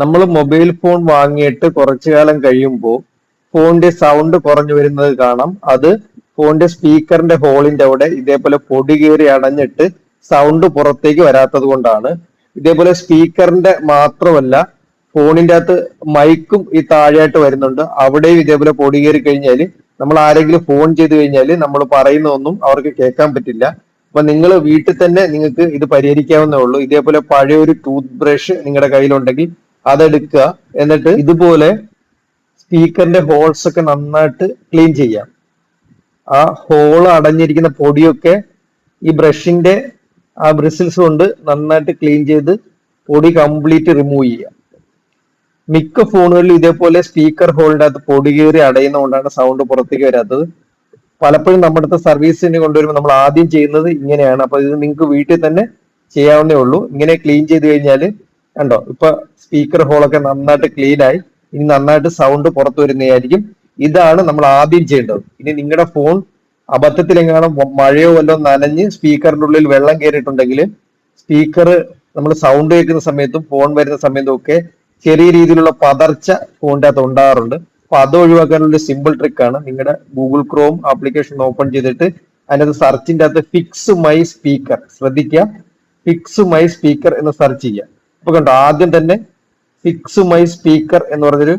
നമ്മൾ mobile phone വാങ്ങിയിട്ട് കുറച്ചു കാലം കഴിയുമ്പോൾ ഫോണിന്റെ സൗണ്ട് കുറഞ്ഞു വരുന്നത് കാണാം. അത് ഫോണിന്റെ സ്പീക്കറിന്റെ ഹോളിന്റെ അവിടെ ഇതേപോലെ പൊടി കയറി അടഞ്ഞിട്ട് സൗണ്ട് പുറത്തേക്ക് വരാത്തത് കൊണ്ടാണ്. ഇതേപോലെ സ്പീക്കറിന്റെ മാത്രമല്ല ഫോണിന്റെ അകത്ത് മൈക്കും ഈ താഴെയായിട്ട് വരുന്നുണ്ട്. അവിടെയും ഇതേപോലെ പൊടി കയറി കഴിഞ്ഞാൽ നമ്മൾ ആരെങ്കിലും ഫോൺ ചെയ്ത് കഴിഞ്ഞാൽ നമ്മൾ പറയുന്നതൊന്നും അവർക്ക് കേൾക്കാൻ പറ്റില്ല. അപ്പൊ നിങ്ങൾ വീട്ടിൽ തന്നെ നിങ്ങൾക്ക് ഇത് പരിഹരിക്കാവുന്നേ ഉള്ളൂ. ഇതേപോലെ പഴയ ഒരു ടൂത്ത് ബ്രഷ് നിങ്ങളുടെ കയ്യിലുണ്ടെങ്കിൽ അതെടുക്കുക. എന്നിട്ട് ഇതുപോലെ സ്പീക്കറിന്റെ ഹോൾസ് ഒക്കെ നന്നായിട്ട് ക്ലീൻ ചെയ്യാം ആ ഹോൾ അടഞ്ഞിരിക്കുന്ന പൊടിയൊക്കെ ഈ ബ്രഷിന്റെ ആ ബ്രിസിൽസ് കൊണ്ട് നന്നായിട്ട് ക്ലീൻ ചെയ്ത് പൊടി കംപ്ലീറ്റ് റിമൂവ് ചെയ്യാം മിക്ക ഫോണുകളിലും ഇതേപോലെ സ്പീക്കർ ഹോളിന്റെ അകത്ത് പൊടി കയറി അടയുന്നതുകൊണ്ടാണ് സൗണ്ട് പുറത്തേക്ക് വരാത്തത്. പലപ്പോഴും നമ്മുടെ അടുത്ത് സർവീസിന് കൊണ്ടുവരുമ്പോൾ നമ്മൾ ആദ്യം ചെയ്യുന്നത് ഇങ്ങനെയാണ്. അപ്പൊ ഇത് നിങ്ങൾക്ക് വീട്ടിൽ തന്നെ ചെയ്യാവുന്നേ ഉള്ളൂ. ഇങ്ങനെ ക്ലീൻ ചെയ്ത് കഴിഞ്ഞാൽ കണ്ടോ? ഇപ്പൊ സ്പീക്കർ ഹോളൊക്കെ നന്നായിട്ട് ക്ലീൻ ആയി. ഇനി നന്നായിട്ട് സൗണ്ട് പുറത്തു വരുന്നതായിരിക്കും. ഇതാണ് നമ്മൾ ആദ്യം ചെയ്യേണ്ടത്. ഇനി നിങ്ങളുടെ ഫോൺ അബദ്ധത്തിലെങ്ങാനും മഴയോ വല്ലോ നനഞ്ഞ് സ്പീക്കറിന്റെ ഉള്ളിൽ വെള്ളം കയറിയിട്ടുണ്ടെങ്കിൽ സ്പീക്കർ നമ്മൾ സൗണ്ട് കേൾക്കുന്ന സമയത്തും ഫോൺ വരുന്ന സമയത്തും ഒക്കെ ചെറിയ രീതിയിലുള്ള പതർച്ച ഫോണിന്റെ അകത്ത് ഉണ്ടാകാറുണ്ട്. അപ്പൊ അത് ഒഴിവാക്കാനുള്ള സിമ്പിൾ ട്രിക്ക് ആണ് നിങ്ങളുടെ ഗൂഗിൾ ക്രോം ആപ്ലിക്കേഷൻ ഓപ്പൺ ചെയ്തിട്ട് അതിനകത്ത് സെർച്ചിന്റെ അകത്ത് ഫിക്സ് മൈ സ്പീക്കർ ശ്രദ്ധിക്കുക. ഫിക്സ് മൈ സ്പീക്കർ എന്ന് സെർച്ച് ചെയ്യുക. അപ്പൊ കണ്ടോ ആദ്യം തന്നെ ഫിക്സ് മൈ സ്പീക്കർ എന്ന് പറഞ്ഞൊരു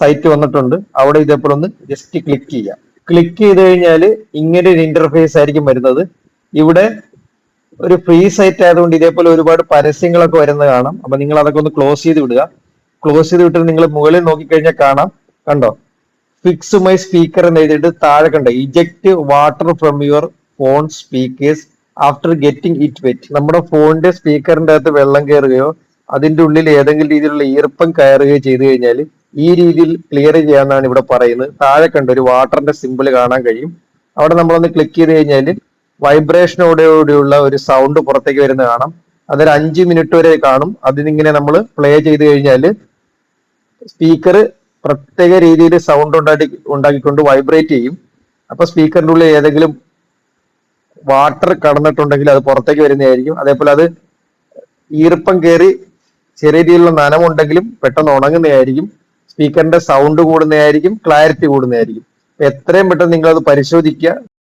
സൈറ്റ് വന്നിട്ടുണ്ട്. അവിടെ ഇതേപോലെ ഒന്ന് ജസ്റ്റ് ക്ലിക്ക് ചെയ്യാം. ക്ലിക്ക് ചെയ്ത് കഴിഞ്ഞാൽ ഇങ്ങനെ ഒരു ഇന്റർഫേസ് ആയിരിക്കും വരുന്നത്. ഇവിടെ ഒരു ഫ്രീ സൈറ്റ് ആയതുകൊണ്ട് ഇതേപോലെ ഒരുപാട് പരസ്യങ്ങളൊക്കെ വരുന്നത് കാണാം. അപ്പൊ നിങ്ങൾ അതൊക്കെ ഒന്ന് ക്ലോസ് ചെയ്ത് വിടുക. ക്ലോസ് ചെയ്ത് വിട്ടിട്ട് നിങ്ങൾ മുകളിൽ നോക്കിക്കഴിഞ്ഞാൽ കാണാം. കണ്ടോ? ഫിക്സ് മൈ സ്പീക്കർ എന്ന് എഴുതിയിട്ട് താഴെ കണ്ടോ? Eject water from your phone speakers after getting it wet നമ്മുടെ ഫോണിന്റെ സ്പീക്കറിന്റെ അകത്ത് വെള്ളം കയറുകയോ അതിന്റെ ഉള്ളിൽ ഏതെങ്കിലും രീതിയിലുള്ള ഈർപ്പം കയറുകയോ ചെയ്തു കഴിഞ്ഞാൽ ഈ രീതിയിൽ ക്ലിയർ ചെയ്യാന്നാണ് ഇവിടെ പറയുന്നത്. താഴെ കണ്ട ഒരു വാട്ടറിന്റെ സിമ്പിൾ കാണാൻ കഴിയും. അവിടെ നമ്മളൊന്ന് ക്ലിക്ക് ചെയ്ത് കഴിഞ്ഞാൽ വൈബ്രേഷനോടുകൂടിയുള്ള ഒരു സൗണ്ട് പുറത്തേക്ക് വരുന്ന കാണാം. അതൊരു അഞ്ച് മിനിറ്റ് വരെ കാണും. അതിനിങ്ങനെ നമ്മൾ പ്ലേ ചെയ്ത് കഴിഞ്ഞാൽ സ്പീക്കർ പ്രത്യേക രീതിയിൽ സൗണ്ട് ഉണ്ടാക്കി ഉണ്ടാക്കിക്കൊണ്ട് വൈബ്രേറ്റ് ചെയ്യും. അപ്പൊ സ്പീക്കറിന്റെ ഉള്ളിൽ ഏതെങ്കിലും വാട്ടർ കടന്നിട്ടുണ്ടെങ്കിൽ അത് പുറത്തേക്ക് വരുന്നതായിരിക്കും. അതേപോലെ അത് ഈർപ്പം കയറി ചെറിയ രീതിയിലുള്ള നനമുണ്ടെങ്കിലും പെട്ടെന്ന് ഉണങ്ങുന്നതായിരിക്കും. സ്പീക്കറിന്റെ സൗണ്ട് കൂടുന്നതായിരിക്കും ക്ലാരിറ്റി കൂടുന്നതായിരിക്കും. എത്രയും പെട്ടെന്ന് നിങ്ങൾ അത് പരിശോധിക്കുക.